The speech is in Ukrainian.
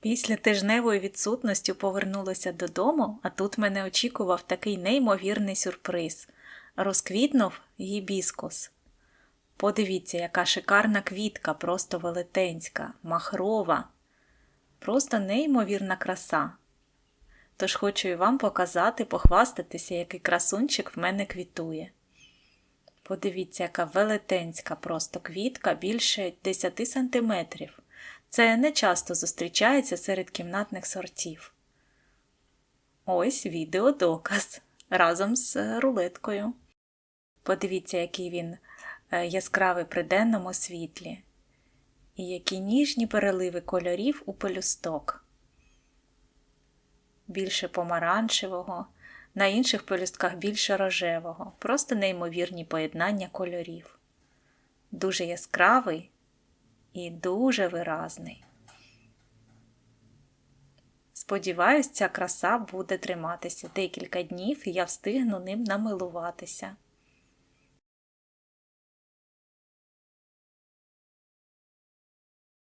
Після тижневої відсутності повернулася додому, а тут мене очікував такий неймовірний сюрприз. Розквітнув гібіскус. Подивіться, яка шикарна квітка, просто велетенська, махрова, просто неймовірна краса. Тож хочу і вам показати, похвастатися, який красунчик в мене квітує. Подивіться, яка велетенська просто квітка більше 10 сантиметрів. Це не часто зустрічається серед кімнатних сортів. Ось відеодоказ разом з рулеткою. Подивіться, який він е, яскравий при денному світлі, і які ніжні переливи кольорів у пелюсток. Більше помаранчевого, на інших пелюстках більше рожевого, просто неймовірні поєднання кольорів. Дуже яскравий і дуже виразний. Сподіваюсь, ця краса буде триматися декілька днів і я встигну ним намилуватися.